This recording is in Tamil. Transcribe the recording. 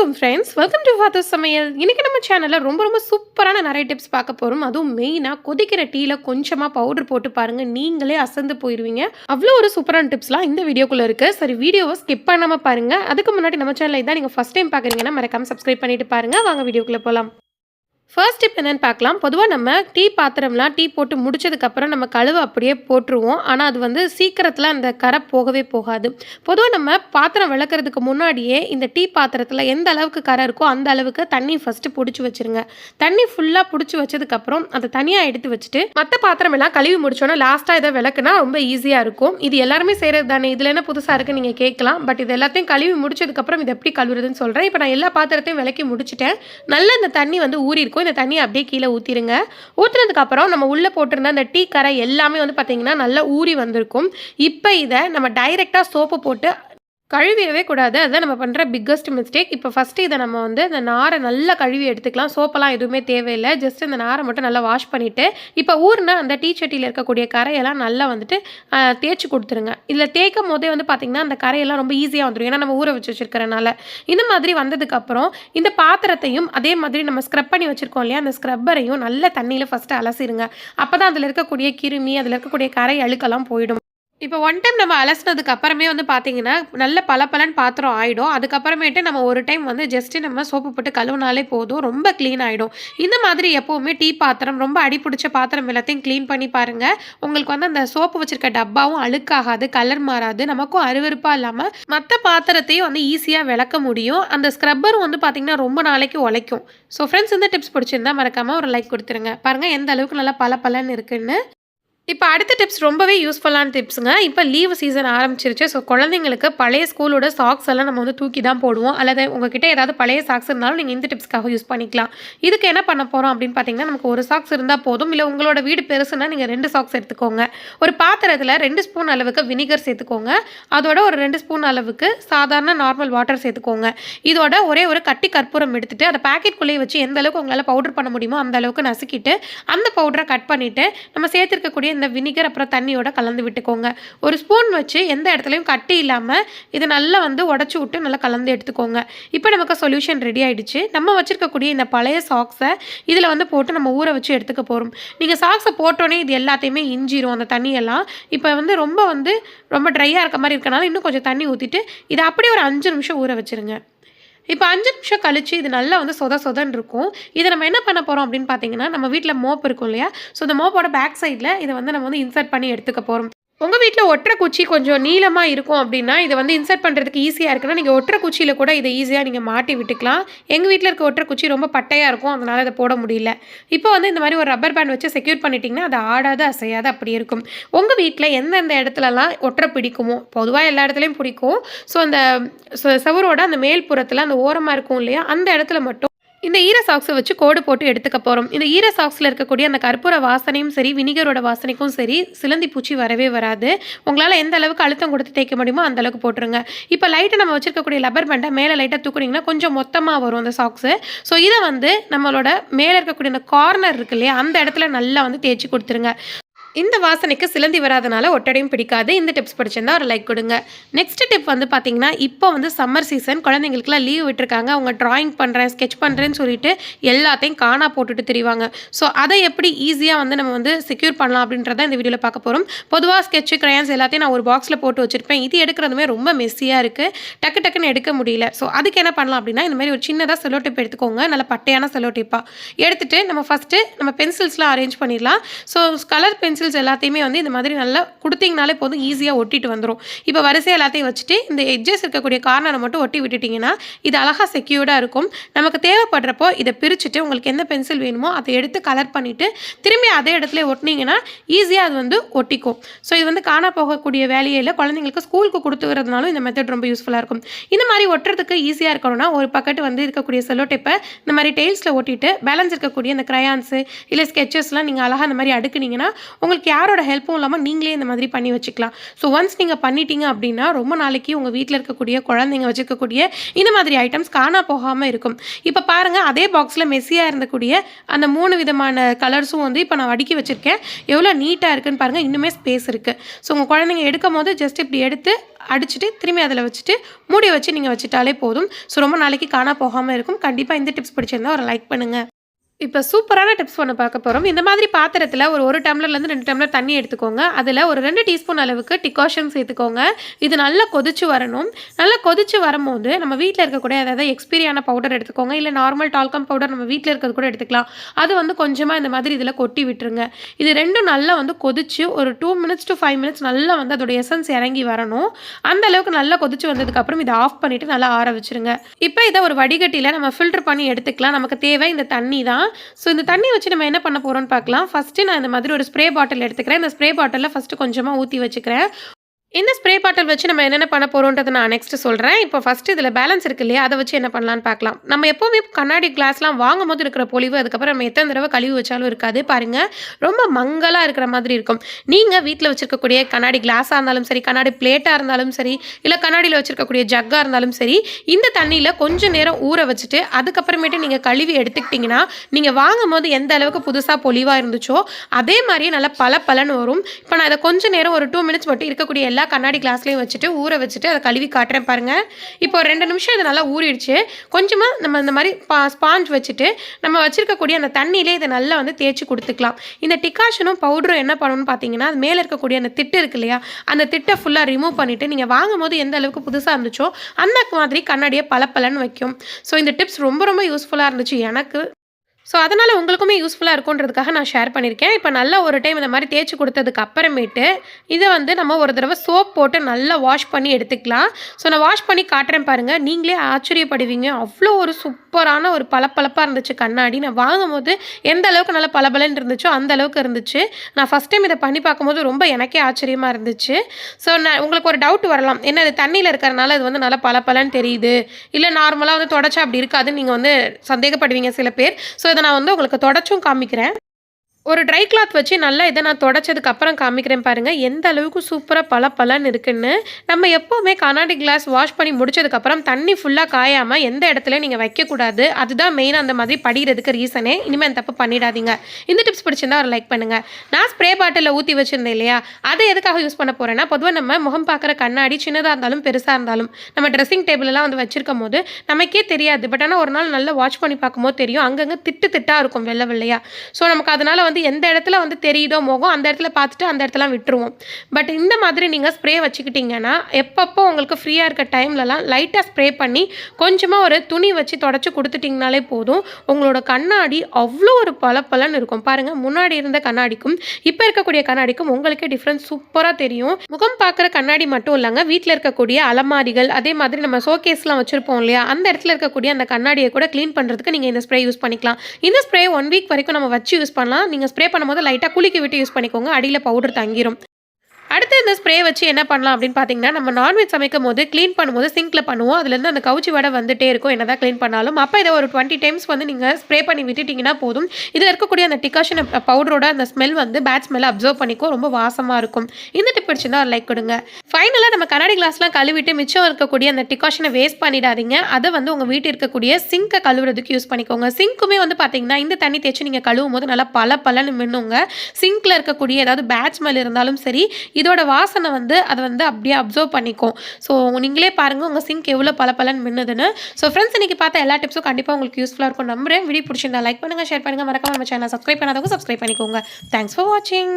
வணக்கம் ஃப்ரெண்ட்ஸ் வெல்கம் டு ஃபாதர் சமையல் இன்னைக்கு நம்ம சேனலில் ரொம்ப ரொம்ப சூப்பரான நிறைய டிப்ஸ் பார்க்க போகிறோம் அதுவும் மெயினாக கொதிக்கிற டீயில் கொஞ்சமாக பவுடர் போட்டு பாருங்கள் நீங்களே அசந்து போயிடுவீங்க அவ்வளோ ஒரு சூப்பரான டிப்ஸ்லாம் இந்த வீடியோக்குள்ளே இருக்குது சரி வீடியோவை ஸ்கிப் பண்ணாமல் பாருங்கள் அதுக்கு முன்னாடி நம்ம சேனலில் இதான் நீங்கள் ஃபஸ்ட் டைம் பார்க்குறீங்கன்னா மறக்காமல் சப்ஸ்கிரைப் பண்ணிட்டு பாருங்கள் வாங்க வீடியோக்குள்ளே போகலாம் ஃபர்ஸ்ட் டிப் என்னென்னு பார்க்கலாம். பொதுவாக நம்ம டீ பாத்திரம்லாம் டீ போட்டு முடிச்சதுக்கப்புறம் நம்ம கழுவை அப்படியே போட்டுருவோம். ஆனால் அது வந்து சீக்கிரத்தில் அந்த கரை போகவே போகாது. பொதுவாக நம்ம பாத்திரம் விளக்குறதுக்கு முன்னாடியே இந்த டீ பாத்திரத்தில் எந்த அளவுக்கு கரை இருக்கோ அந்த அளவுக்கு தண்ணி ஃபஸ்ட்டு பிடிச்சி வச்சிருங்க. தண்ணி ஃபுல்லாக பிடிச்சி வச்சதுக்கப்புறம் அதை தனியாக எடுத்து வச்சுட்டு மற்ற பாத்திரம் எல்லாம் கழுவி முடிச்சோன்னா லாஸ்ட்டாக இதை விளக்குனா ரொம்ப ஈஸியாக இருக்கும். இது எல்லாருமே செய்கிறது தானே? இதில் என்ன புதுசாக இருக்குன்னு நீங்கள் கேட்கலாம். பட் இது எல்லாத்தையும் கழுவி முடிச்சதுக்கப்புறம் இதை எப்படி கழுவுறதுன்னு சொல்கிறேன் இப்போ நான் எல்லா பாத்திரத்தையும் விளக்கி முடிச்சிட்டேன். நல்ல இந்த தண்ணி வந்து ஊறி இருக்கும் இந்த தண்ணியை அப்படியே கீழே ஊற்றிடுங்க ஊற்றுனதுக்கப்புறம் நம்ம உள்ளே போட்டிருந்த அந்த டீ கரை எல்லாமே வந்து பார்த்திங்கன்னா நல்லா ஊறி வந்திருக்கும். இப்போ இதை நம்ம டைரெக்டாக சோப்பு போட்டு கழுவிடவே கூடாது. அதுதான் நம்ம பண்ணுற பிக்கஸ்ட் மிஸ்டேக் இப்போ ஃபஸ்ட்டு இதை நம்ம வந்து இந்த நாரை நல்லா கழுவி எடுத்துக்கலாம். சோப்பெல்லாம் எதுவுமே தேவையில்லை. ஜஸ்ட் இந்த நாரை மட்டும் நல்லா வாஷ் பண்ணிவிட்டு இப்போ ஊர்னா அந்த டீ சட்டியில் இருக்கக்கூடிய கரையெல்லாம் நல்லா வந்துட்டு தேய்ச்சி கொடுத்துருங்க. இதில் தேய்க்கும் போதே வந்து பார்த்திங்கன்னா அந்த கரையெல்லாம் ரொம்ப ஈஸியாக வந்துடும் ஏன்னா நம்ம ஊற வச்சு வச்சிருக்கறனால. இந்த மாதிரி வந்ததுக்கப்புறம் இந்த பாத்திரத்தையும் அதே மாதிரி நம்ம ஸ்க்ரப் பண்ணி வச்சுருக்கோம் இல்லையா? அந்த ஸ்க்ரப்பரையும் நல்ல தண்ணியில் ஃபஸ்ட்டு அலசிடுங்க அப்போ தான் அதில் இருக்கக்கூடிய கிருமி அதில் இருக்கக்கூடிய கரை அழுக்கெல்லாம் போயிடும். இப்போ ஒன் டைம் நம்ம அலசினதுக்கு அப்புறமே வந்து பார்த்தீங்கன்னா நல்ல பளபளன்னு பாத்திரம் ஆகிடும் அதுக்கப்புறமேட்டு நம்ம ஒரு டைம் வந்து ஜஸ்ட்டு நம்ம சோப்பு போட்டு கழுவுனாலே போதும். ரொம்ப க்ளீன் ஆகிடும் இந்த மாதிரி எப்போவுமே டீ பாத்திரம் ரொம்ப அடிப்பிடிச்ச பாத்திரம் எல்லாத்தையும் க்ளீன் பண்ணி பாருங்கள் உங்களுக்கு வந்து அந்த சோப்பு வச்சுருக்க டப்பாவும் அழுக்காகாது கலர் மாறாது. நமக்கும் அருவருப்பாக இல்லாமல் மற்ற பாத்திரத்தையும் வந்து ஈஸியாக விளக்க முடியும். அந்த ஸ்க்ரப்பரும் வந்து பார்த்திங்கன்னா ரொம்ப நாளைக்கு உழைக்கும். ஸோ ஃப்ரெண்ட்ஸ் இந்த டிப்ஸ் பிடிச்சிருந்தா மறக்காமல் ஒரு லைக் கொடுத்துருங்க. பாருங்கள் எந்த அளவுக்கு நல்லா பல இருக்குன்னு. இப்போ அடுத்த டிப்ஸ் ரொம்பவே யூஸ்ஃபுல்லான டிப்ஸுங்க இப்போ லீவ் சீசன் ஆரம்பிச்சிருச்சு. ஸோ குழந்தைங்களுக்கு பழைய ஸ்கூலோட சாக்ஸ் எல்லாம் நம்ம வந்து தூக்கி தான் போடுவோம். அல்லது உங்ககிட்ட ஏதாவது பழைய சாக்ஸ் இருந்தாலும் நீங்கள் இந்த டிப்ஸ்க்காக யூஸ் பண்ணிக்கலாம். இதுக்கு என்ன பண்ண போகிறோம் அப்படின்னு பார்த்தீங்கன்னா நமக்கு ஒரு சாக்ஸ் இருந்தால் போதும். இல்லை உங்களோட வீடு பெருசுன்னா நீங்கள் ரெண்டு சாக்ஸ் எடுத்துக்கோங்க. ஒரு பாத்திரத்தில் ரெண்டு ஸ்பூன் அளவுக்கு வினிகர் சேர்த்துக்கோங்க. அதோட ஒரு ரெண்டு ஸ்பூன் அளவுக்கு சாதாரண நார்மல் வாட்டர் சேர்த்துக்கோங்க. இதோட ஒரே ஒரு கட்டி கற்பூரம் எடுத்துகிட்டு அதை பேக்கெட்குள்ளேயே வச்சு எந்த அளவுக்கு உங்களால் பவுடர் பண்ண முடியுமோ அந்த அளவுக்கு நசுக்கிட்டு அந்த பவுடரை கட் பண்ணிவிட்டு நம்ம சேர்த்துருக்கக்கூடிய இந்த வினிகர் அப்புறம் தண்ணியோட கலந்து விட்டுக்கோங்க. ஒரு ஸ்பூன் வச்சு எந்த இடத்துலையும் கட்டி இல்லாமல் இதை நல்லா வந்து உடச்சி விட்டு நல்லா கலந்து எடுத்துக்கோங்க. இப்போ நமக்கு சொல்யூஷன் ரெடி ஆகிடுச்சு நம்ம வச்சுருக்கக்கூடிய இந்த பழைய சாக்ஸை இதில் வந்து போட்டு நம்ம ஊற வச்சு எடுத்துக்க போகிறோம் நீங்கள் சாக்ஸை போட்டோன்னே இது எல்லாத்தையுமே இஞ்சிரும் அந்த தண்ணியெல்லாம். இப்போ வந்து ரொம்ப வந்து ரொம்ப ட்ரையாக இருக்க மாதிரி இருக்கனால இன்னும் கொஞ்சம் தண்ணி ஊற்றிட்டு இதை அப்படியே ஒரு அஞ்சு நிமிஷம் ஊற வச்சிருங்க. இப்போ அஞ்சு நிமிஷம் கழிச்சு இது நல்லா வந்து சொத சொதன்னு இருக்கும். இதை நம்ம என்ன பண்ண போகிறோம் அப்படின்னு பார்த்தீங்கன்னா நம்ம வீட்டில் மோப் இருக்கும் இல்லையா? ஸோ இந்த மோப்போட பேக் சைடில் இதை வந்து நம்ம வந்து இன்சர்ட் பண்ணி எடுத்துக்க போகிறோம் உங்கள் வீட்டில் ஒற்றை குச்சி கொஞ்சம் நீளமாக இருக்கும் அப்படின்னா இதை வந்து இன்சர்ட் பண்ணுறதுக்கு ஈஸியாக இருக்குன்னா நீங்கள் ஒற்றை குச்சியில் கூட இதை ஈஸியாக நீங்கள் மாட்டி விட்டுக்கலாம். எங்கள் வீட்டில் இருக்க ஒற்றை குச்சி ரொம்ப பட்டையாக இருக்கும் அதனால் அதை போட முடியல. இப்போ வந்து இந்த மாதிரி ஒரு ரப்பர் பேண்ட் வச்சு செக்யூர் பண்ணிட்டீங்கன்னா அது ஆடாது அசையாது அப்படி இருக்கும். உங்கள் வீட்டில் எந்தெந்த இடத்துலலாம் ஒற்றை பிடிக்குமோ பொதுவாக எல்லா இடத்துலையும் பிடிக்கும். ஸோ அந்த சு- சுவரோட அந்த மேல் புறத்தில் அந்த ஓரமாக இருக்கும் இல்லையா அந்த இடத்துல மட்டும் இந்த ஈர சாக்ஸை வச்சு கோடு போட்டு எடுத்துக்க போகிறோம் இந்த ஈர சாக்ஸில் இருக்கக்கூடிய அந்த கற்பூர வாசனையும் சரி வினிகரோட வாசனைக்கும் சரி சிலந்தி பூச்சி வரவே வராது. உங்களால் எந்த அளவுக்கு அழுத்தம் கொடுத்து தேய்க்க முடியுமோ அந்த அளவுக்கு போட்டுருங்க. இப்போ லைட்டை நம்ம வச்சுருக்கக்கூடிய லப்பர் பேண்டை மேலே லைட்டாக தூக்குனீங்கன்னா கொஞ்சம் மொத்தமாக வரும் அந்த சாக்ஸு ஸோ இதை வந்து நம்மளோட மேலே இருக்கக்கூடிய அந்த கார்னர் இருக்கு இல்லையா அந்த இடத்துல நல்லா வந்து தேய்ச்சி கொடுத்துருங்க. இந்த வாசனைக்கு சிலந்தி வராதனால ஒட்டடையும் பிடிக்காது. இந்த டிப்ஸ் படிச்சிருந்தா ஒரு லைக் கொடுங்க. நெக்ஸ்ட் டிப் வந்து பார்த்தீங்கன்னா இப்போ வந்து சம்மர் சீசன் குழந்தைங்களுக்குலாம் லீவ் விட்டுருக்காங்க. அவங்க டிராயிங் பண்ணுறேன் ஸ்கெச் பண்ணுறேன்னு சொல்லிட்டு எல்லாத்தையும் காணா போட்டுட்டு தெரிவாங்க. ஸோ அதை எப்படி ஈஸியாக வந்து நம்ம வந்து செக்யூர் பண்ணலாம் அப்படின்றத இந்த வீடியோவில் பார்க்க போகிறோம் பொதுவாக ஸ்கெட்சு crayons எல்லாத்தையும் நான் ஒரு பாக்ஸில் போட்டு வச்சுருப்பேன். இது எடுக்கிறதுமே ரொம்ப மெஸ்ஸியாக இருக்குது டக்கு டக்குன்னு எடுக்க முடியல. ஸோ அதுக்கு என்ன பண்ணலாம் அப்படின்னா இந்த மாதிரி ஒரு சின்னதாக செலோ டிப் எடுத்துக்கோங்க. நல்ல பட்டையான செலோ டிப்பாக எடுத்துகிட்டு நம்ம ஃபஸ்ட்டு நம்ம பென்சில்ஸ்லாம் அரேஞ்ச் பண்ணிடலாம். ஸோ கலர் பென்சில் பென்சில்ஸ் எல்லாத்தையுமே வந்து இந்த மாதிரி நல்லா கொடுத்தீங்கனாலே போதும் ஈஸியாக ஒட்டிட்டு வந்துடும் இப்போ வரிசை எல்லாத்தையும் வச்சுட்டு இந்த எட்ஜஸ் இருக்கக்கூடிய கார்னரை மட்டும் ஒட்டி விட்டுட்டிங்கன்னா இது அழகாக செக்யூர்டாக இருக்கும். நமக்கு தேவைப்படுறப்போ இதை பிரிச்சுட்டு உங்களுக்கு எந்த பென்சில் வேணுமோ அதை எடுத்து கலர் பண்ணிவிட்டு திரும்பி அதே இடத்துல ஒட்டினீங்கன்னா ஈஸியாக அது வந்து ஒட்டிக்கும். ஸோ இது வந்து காணா போகக்கூடிய வேலையில் குழந்தைங்களுக்கு ஸ்கூலுக்கு கொடுத்துக்கிறதுனாலும் இந்த மெத்தட் ரொம்ப யூஸ்ஃபுல்லாக இருக்கும். இந்த மாதிரி ஒட்டுறதுக்கு ஈஸியாக இருக்கணும்னா ஒரு பக்கெட் வந்து இருக்கக்கூடிய செல்லோ டேப்பை இந்த மாதிரி டெய்ல்ஸில் ஒட்டிட்டு பேலன்ஸ் இருக்கக்கூடிய இந்த க்ரையான்ஸு இல்லை ஸ்கெச்சஸ்லாம் நீங்கள் அழகாக இந்த மாதிரி அடுக்குனீங்கன்னா உங்களுக்கு யாரோட ஹெல்ப்பும் இல்லாமல் நீங்களே இந்த மாதிரி பண்ணி வச்சுக்கலாம். ஸோ ஒன்ஸ் நீங்கள் பண்ணிட்டீங்க அப்படின்னா ரொம்ப நாளைக்கு உங்கள் வீட்டில் இருக்கக்கூடிய குழந்தைங்க வச்சுருக்கக்கூடிய இந்த மாதிரி ஐட்டம்ஸ் காணா போகாமல் இருக்கும். இப்போ பாருங்கள் அதே பாக்ஸில் மெஸ்ஸியாக இருந்தக்கூடிய அந்த மூணு விதமான கலர்ஸும் வந்து இப்போ நான் அடுக்கி வச்சுருக்கேன். எவ்வளோ நீட்டாக இருக்குன்னு பாருங்கள் இன்னுமே ஸ்பேஸ் இருக்குது ஸோ உங்கள் குழந்தைங்க எடுக்கும் போது ஜஸ்ட் இப்படி எடுத்து அடிச்சுட்டு திரும்பி அதில் வச்சுட்டு மூடி வச்சு நீங்கள் வச்சுட்டாலே போதும். ஸோ ரொம்ப நாளைக்கு காணா போகாமல் இருக்கும். கண்டிப்பாக இந்த டிப்ஸ் பிடிச்சிருந்தா ஒரு லைக் பண்ணுங்கள் இப்போ சூப்பரான டிப்ஸ் ஒன்று பார்க்க போகிறோம் இந்த மாதிரி பாத்திரத்தில் ஒரு ஒரு டம்ளர்லேருந்து ரெண்டு டம்ளர் தண்ணி எடுத்துக்கோங்க. அதில் ஒரு ரெண்டு டீஸ்பூன் அளவுக்கு டிகாஷன் சேர்த்துக்கோங்க. இது நல்லா கொதிச்சு வரணும். நல்லா கொதிச்சு வரும்போது நம்ம வீட்டில் இருக்கக்கூடிய அதாவது எக்ஸ்பீரியான பவுடர் எடுத்துக்கோங்க. இல்லை நார்மல் டால்கம் பவுடர் நம்ம வீட்டில் இருக்கிறது கூட எடுத்துக்கலாம். அது வந்து கொஞ்சமாக இந்த மாதிரி இதில் கொட்டி விட்டுருங்க. இது ரெண்டும் நல்லா வந்து கொதிச்சு ஒரு two minutes to five minutes நல்லா வந்து அதோட எசன்ஸ் இறங்கி வரணும். அந்த அளவுக்கு நல்லா கொதிச்சு வந்ததுக்கப்புறம் இதை ஆஃப் பண்ணிவிட்டு நல்லா ஆற வச்சுருங்க. இப்போ இதை ஒரு வடிகட்டியில் நம்ம ஃபில்டர் பண்ணி எடுத்துக்கலாம். நமக்கு தேவை இந்த தண்ணி தான் ஸோ இந்த தண்ணி வச்சு நம்ம என்ன பண்ண போகிறோம்னு பார்க்கலாம். ஃபஸ்ட்டு நான் இந்த மாதிரி ஒரு ஸ்ப்ரே பாட்டில் எடுத்துக்கிறேன். இந்த ஸ்ப்ரே பாட்டிலில் ஃபஸ்ட்டு கொஞ்சமாக ஊற்றி வச்சுக்கிறேன். இந்த ஸ்ப்ரே பாட்டில் வச்சு நம்ம என்னென்ன பண்ண போகிறோன்றதை நான் நெக்ஸ்ட் சொல்கிறேன் இப்போ ஃபஸ்ட்டு இதில் பேலன்ஸ் இருக்கு இல்லையா? அதை வச்சு என்ன பண்ணலான்னு பார்க்கலாம். நம்ம எப்போவுமே கண்ணாடி கிளாஸ்லாம் வாங்கும் போது இருக்கிற பொலிவு அதுக்கப்புறம் நம்ம எத்தனை தடவை கழுவி வச்சாலும் இருக்காது. பாருங்கள் ரொம்ப மங்கலாக இருக்கிற மாதிரி இருக்கும். நீங்கள் வீட்டில் வச்சுருக்கக்கூடிய கண்ணாடி கிளாஸாக இருந்தாலும் சரி கண்ணாடி பிளேட்டாக இருந்தாலும் சரி இல்லை கண்ணாடியில் வச்சுருக்கக்கூடிய ஜக்காக இருந்தாலும் சரி இந்த தண்ணியில் கொஞ்சம் நேரம் ஊற வச்சுட்டு அதுக்கப்புறமேட்டு நீங்கள் கழுவி எடுத்துக்கிட்டிங்கன்னா நீங்கள் வாங்கும் போது எந்த அளவுக்கு புதுசாக பொலிவாக இருந்துச்சோ அதே மாதிரியே நல்லா பல பலன் வரும். இப்போ நான் அதை கொஞ்சம் நேரம் ஒரு டூ மினிட்ஸ் மட்டும் இருக்கக்கூடிய எல்லா கண்ணாடி கிளாஸ்லையும் வச்சுட்டு ஊற வச்சுட்டு அதை கழுவி காட்டுறேன் பாருங்கள் இப்போ ரெண்டு நிமிஷம் இது நல்லா ஊறிடுச்சு. கொஞ்சமாக நம்ம இந்த மாதிரி பா ஸ்பாஞ்ச் வச்சுட்டு நம்ம வச்சுருக்கக்கூடிய அந்த தண்ணியிலே இதை நல்லா வந்து தேய்ச்சி கொடுத்துக்கலாம். இந்த டிகாஷனும் பவுடரும் என்ன பண்ணணும்னு பார்த்தீங்கன்னா அது மேலே இருக்கக்கூடிய அந்த திட்டு இருக்கு இல்லையா அந்த திட்டை ஃபுல்லாக ரிமூவ் பண்ணிவிட்டு நீங்கள் வாங்கும் போது எந்த அளவுக்கு புதுசாக இருந்துச்சோ அந்த மாதிரி கண்ணாடியை பளபளன்னு வைக்கும். ஸோ இந்த டிப்ஸ் ரொம்ப ரொம்ப யூஸ்ஃபுல்லாக இருந்துச்சு. எனக்கு ஸோ அதனால் உங்களுக்குமே யூஸ்ஃபுல்லாக இருக்குன்றதுக்காக நான் ஷேர் பண்ணியிருக்கேன் இப்போ நல்லா ஒரு டைம் இந்த மாதிரி தேய்ச்சி கொடுத்ததுக்கு அப்புறமேட்டு இதை வந்து நம்ம ஒரு தடவை சோப் போட்டு நல்லா வாஷ் பண்ணி எடுத்துக்கலாம். ஸோ நான் வாஷ் பண்ணி காட்டுறேன் பாருங்கள் நீங்களே ஆச்சரியப்படுவீங்க. அவ்வளோ ஒரு சூப்பரான ஒரு பளபளப்பாக இருந்துச்சு கண்ணாடி. நான் வாங்கும் போது எந்த அளவுக்கு நல்லா பளபளன்னு இருந்துச்சோ அந்த அளவுக்கு இருந்துச்சு. நான் ஃபஸ்ட் டைம் இதை பண்ணி பார்க்கும்போது ரொம்ப எனக்கே ஆச்சரியமாக இருந்துச்சு. ஸோ நான் உங்களுக்கு ஒரு டவுட் வரலாம். என்ன இது தண்ணியில் இருக்கிறனால இது வந்து நல்லா பளபளன்னு தெரியுது. இல்லை நார்மலாக வந்து தொடச்சா அப்படி இருக்காதுன்னு நீங்கள் வந்து சந்தேகப்படுவீங்க சில பேர். ஸோ நான் வந்து உங்களுக்கு தொடச்சும் காமிக்கிறேன். ஒரு ட்ரை கிளாத் வச்சு நல்லா இதை நான் தொடச்சதுக்கு அப்புறம் காமிக்கிறேன் பாருங்கள் எந்த அளவுக்கு சூப்பராக பல பலன்னு இருக்குன்னு. நம்ம எப்போவுமே கண்ணாடி கிளாஸ் வாஷ் பண்ணி முடிச்சதுக்கப்புறம் தண்ணி ஃபுல்லாக காயாமல் எந்த இடத்துல நீங்கள் வைக்கக்கூடாது. அதுதான் மெயினாக அந்த மாதிரி படிகிறதுக்கு ரீசனே இனிமேல் அந்த தப்பு பண்ணிடாதீங்க. இந்த டிப்ஸ் பிடிச்சிருந்தா ஒரு லைக் பண்ணுங்கள் நான் ஸ்ப்ரே பாட்டிலில் ஊற்றி வச்சுருந்தேன் இல்லையா? அதை எதுக்காக யூஸ் பண்ண போகிறேன்னா பொதுவாக நம்ம முகம் பார்க்குற கண்ணாடி சின்னதாக இருந்தாலும் பெருசாக இருந்தாலும் நம்ம ட்ரெஸ்ஸிங் டேபிளெலாம் வந்து வச்சிருக்கும் போது நமக்கே தெரியாது. பட் ஆனால் ஒரு நாள் நல்லா வாஷ் பண்ணி பார்க்கும்போது தெரியும். அங்கங்கே திட்டு திட்டாக இருக்கும் வெள்ளை வெள்ளையாக ஸோ நமக்கு அதனால் வந்து எந்த இடத்துல வந்து தெரியுதோ முகம் அந்த இடத்துல பார்த்துட்டு அந்த இடத்துல விட்டுருவோம். பட் இந்த மாதிரி நீங்கள் ஸ்ப்ரே வச்சுக்கிட்டிங்கன்னா எப்பப்போ உங்களுக்கு ஃப்ரீயாக இருக்க டைம்லலாம் லைட்டாக ஸ்ப்ரே பண்ணி கொஞ்சமாக ஒரு துணி வச்சு தொடச்சி கொடுத்துட்டிங்கனாலே போதும். உங்களோட கண்ணாடி அவ்வளோ ஒரு பளபளன்னு இருக்கும். பாருங்கள் முன்னாடி இருந்த கண்ணாடிக்கும் இப்போ இருக்கக்கூடிய கண்ணாடிக்கும் உங்களுக்கே டிஃப்ரென்ஸ் சூப்பராக தெரியும். முகம் பார்க்குற கண்ணாடி மட்டும் இல்லைங்க வீட்டில் இருக்கக்கூடிய அலமாரிகள் அதே மாதிரி நம்ம ஷோகேஸ்லாம் வச்சுருப்போம் இல்லையா? அந்த இடத்துல இருக்கக்கூடிய அந்த கண்ணாடியை கூட க்ளீன் பண்ணுறதுக்கு நீங்கள் இந்த ஸ்ப்ரே யூஸ் பண்ணிக்கலாம். இந்த ஸ்ப்ரே ஒன் வீக் வரைக்கும் நம்ம வச்சு யூஸ் பண்ணலாம். நீங்கள் ஸ்ப்ரே பண்ணும்போது லைட்டாக குளிக்க விட்டு யூஸ் பண்ணிக்கோங்க. அடியில் பவுடர் தங்கிரும். அடுத்து இந்த ஸ்ப்ரே வச்சு என்ன பண்ணலாம் அப்படின்னு பார்த்தீங்கன்னா நம்ம நான்வெஜ் சமைக்கும் போது க்ளீன் பண்ணும்போது சிங்கில் பண்ணுவோம். அதுலேருந்து அந்த கவுச்சி வடை வந்துட்டே இருக்கும். என்ன தான் க்ளீன் பண்ணாலும். அப்போ இதை ஒரு டுவெண்ட்டி டைம்ஸ் வந்து நீங்கள் ஸ்ப்ரே பண்ணி விட்டுட்டிங்கன்னா போதும். இதில் இருக்கக்கூடிய அந்த டிகாஷன் பவுடரோட அந்த ஸ்மெல் வந்து பேட் ஸ்மெல் அப்சர்வ் பண்ணிக்கும். ரொம்ப வாசமாக இருக்கும். இந்த டிப் பிடிச்சிருந்தா ஒரு லைக் கொடுங்க. ஃபைனலாக நம்ம கண்ணாடி கிளாஸ்லாம் கழுவிட்டு மிச்சம் இருக்கக்கூடிய அந்த டிகாஷனை வேஸ்ட் பண்ணிடாதீங்க. அதை வந்து உங்கள் வீட்டில் இருக்கக்கூடிய சிங்கை கழுவுறதுக்கு யூஸ் பண்ணிக்கோங்க. சிங்க்குமே வந்து பார்த்தீங்கன்னா இந்த தண்ணி தேய்ச்சி நீங்கள் கழுவும் போது நல்லா பல பலன்னு மின்னுங்க. சிங்க்கில் இருக்கக்கூடிய ஏதாவது பேட் ஸ்மெல் இருந்தாலும் சரி இதோட வாசனை வந்து அதை வந்து அப்படியே அப்சர்வ் பண்ணிக்கும். ஸோ நீங்களே பாருங்கள் உங்கள் சிங்க் எவ்வளோ பல பலன் மின்னுதுன்னு. ஸோ ஃப்ரெண்ட்ஸ் இன்றைக்கி பார்த்த எல்லா டிப்ஸும் கண்டிப்பாக உங்களுக்கு யூஸ்ஃபுல்லாக இருக்கும். நம்புறேன். வீடியோ பிடிச்சிருந்தா லைக் பண்ணுங்கள் ஷேர் பண்ணுங்கள் மறக்காம நம்ம சேனல் சப்ஸ்கிரைப் பண்ணாதவங்க சப்ஸ்கிரைப் பண்ணிக்கோங்க. தேங்க்ஸ் ஃபார் வாட்சிங்